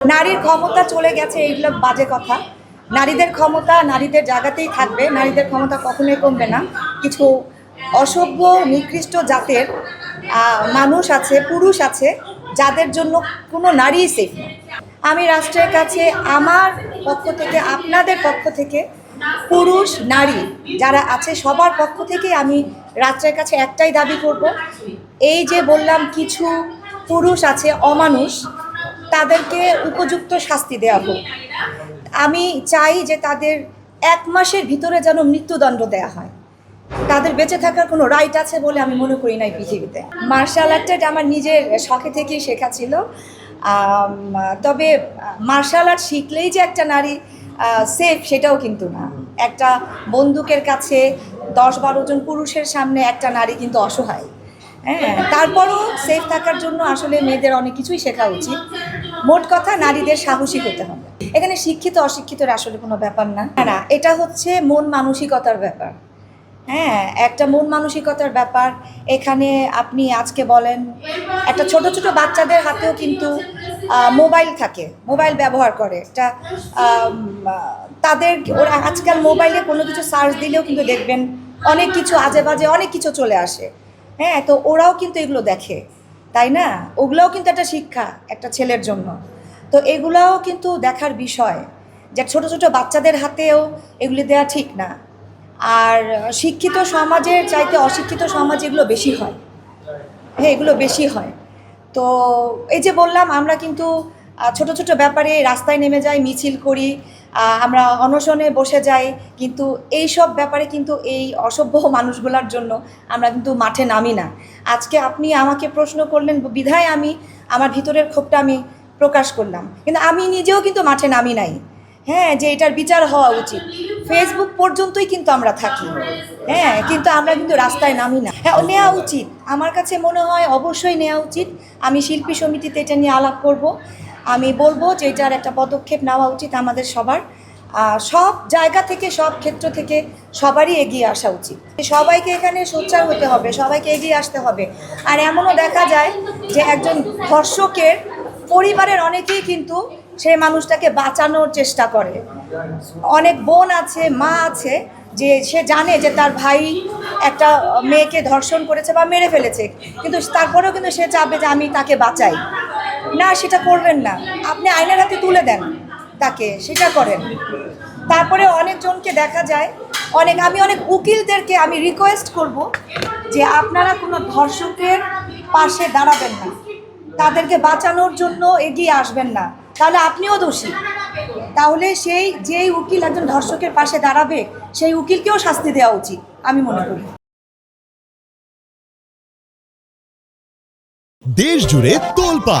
নারীর ক্ষমতা চলে গেছে, এইগুলো বাজে কথা। নারীদের ক্ষমতা নারীদের জায়গাতেই থাকবে, নারীদের ক্ষমতা কখনোই কমবে না। কিছু অসভ্য, নিকৃষ্ট জাতের মানুষ আছে, পুরুষ আছে, যাদের জন্য কোনো নারীই সেফ আমি রাষ্ট্রের কাছে, আমার পক্ষ থেকে, আপনাদের পক্ষ থেকে পুরুষ, নারী যারা আছে, সবার পক্ষ থেকে আমি রাষ্ট্রের কাছে একটাই দাবি করব। এই যে বললাম, কিছু পুরুষ আছে, অমানুষ তাদেরকে উপযুক্ত শাস্তি দেওয়া হোক। আমি চাই যে তাদের এক মাসের ভিতরে যেন মৃত্যুদণ্ড দেওয়া হয়। তাদের বেঁচে থাকার কোনো রাইট আছে বলে আমি মনে করি না এই পৃথিবীতে মার্শাল আর্টটা আমার নিজের শখে থেকেই শেখা ছিল। তবে মার্শাল আর্ট শিখলেই যে একটা নারী সেফ সেটাও কিন্তু না। একটা বন্দুকের কাছে দশ বারো জন পুরুষের সামনে একটা নারী কিন্তু অসহায়। হ্যাঁ তারপরও সেফ থাকার জন্য আসলে মেয়েদের অনেক কিছুই শেখা উচিত। মোট কথা নারীদের সাহসী হতে হবে। এখানে শিক্ষিত অশিক্ষিতের আসলে কোনো ব্যাপার না। না, এটা হচ্ছে মন মানসিকতার ব্যাপার। হ্যাঁ একটা মন মানসিকতার ব্যাপার। এখানে আপনি আজকে বলেন একটা ছোট ছোট বাচ্চাদের হাতেও কিন্তু মোবাইল থাকে মোবাইল ব্যবহার করে। একটা তাদের ওরা আজকাল মোবাইলে কোনো কিছু সার্চ দিলেও কিন্তু দেখবেন অনেক কিছু আজে বাজে অনেক কিছু চলে আসে। হ্যাঁ তো ওরাও কিন্তু এগুলো দেখে। তাই না? ওগুলোও কিন্তু একটা শিক্ষা একটা ছেলের জন্য। তো এগুলোও কিন্তু দেখার বিষয় যে ছোট ছোট বাচ্চাদের হাতেও এগুলি দেওয়া ঠিক না। আর শিক্ষিত সমাজের চাইতে অশিক্ষিত সমাজ এগুলো বেশি হয়। হ্যাঁ এগুলো বেশি হয়। তো এই যে বললাম, আমরা কিন্তু ছোট ছোট ব্যাপারে রাস্তায় নেমে যাই, মিছিল করি আমরা অনশনে বসে যাই, কিন্তু এই সব ব্যাপারে কিন্তু এই অসভ্য মানুষগুলোর জন্য আমরা কিন্তু মাঠে নামি না। আজকে আপনি আমাকে প্রশ্ন করলেন, বিধায় আমি আমার ভিতরের ক্ষোভটা আমি প্রকাশ করলাম। কিন্তু আমি নিজেও কিন্তু মাঠে নামি নাই। হ্যাঁ যে এটার বিচার হওয়া উচিত। ফেসবুক পর্যন্তই কিন্তু আমরা থাকি। হ্যাঁ কিন্তু আমরা কিন্তু রাস্তায় নামি না। হ্যাঁ নেওয়া উচিত। আমার কাছে মনে হয় অবশ্যই নেওয়া উচিত। আমি শিল্পী সমিতিতে এটা নিয়ে আলাপ করব। আমি বলব যে এটার একটা পদক্ষেপ নেওয়া উচিত আমাদের সবার। সব জায়গা থেকে, সব ক্ষেত্র থেকে সবারই এগিয়ে আসা উচিত। সবাইকে এখানে সোচ্চার হতে হবে, সবাইকে এগিয়ে আসতে হবে। আর এমনও দেখা যায় যে একজন ধর্ষকের পরিবারের অনেকেই কিন্তু সেই মানুষটাকে বাঁচানোর চেষ্টা করে। অনেক বোন আছে, মা আছে, যে সে জানে যে তার ভাই একটা মেয়েকে ধর্ষণ করেছে বা মেরে ফেলেছে। কিন্তু তারপরেও কিন্তু সে চাবে যে আমি তাকে বাঁচাই। না, সেটা করবেন না। আপনি আইনের হাতে তুলে দেন তাকে, সেটা করেন। তারপরে অনেকজনকে দেখা যায়, অনেক, আমি অনেক উকিলদেরকে আমি রিকোয়েস্ট করব যে আপনারা কোনো ধর্ষকের পাশে দাঁড়াবেন না। তাদেরকে বাঁচানোর জন্য এগিয়ে আসবেন না। তাহলে আপনিও দোষী। তাহলে সেই, যেই উকিল একজন ধর্ষকের পাশে দাঁড়াবে, সেই উকিলকেও শাস্তি দেওয়া উচিত, আমি মনে করি। দেশ জুড়ে তোলপা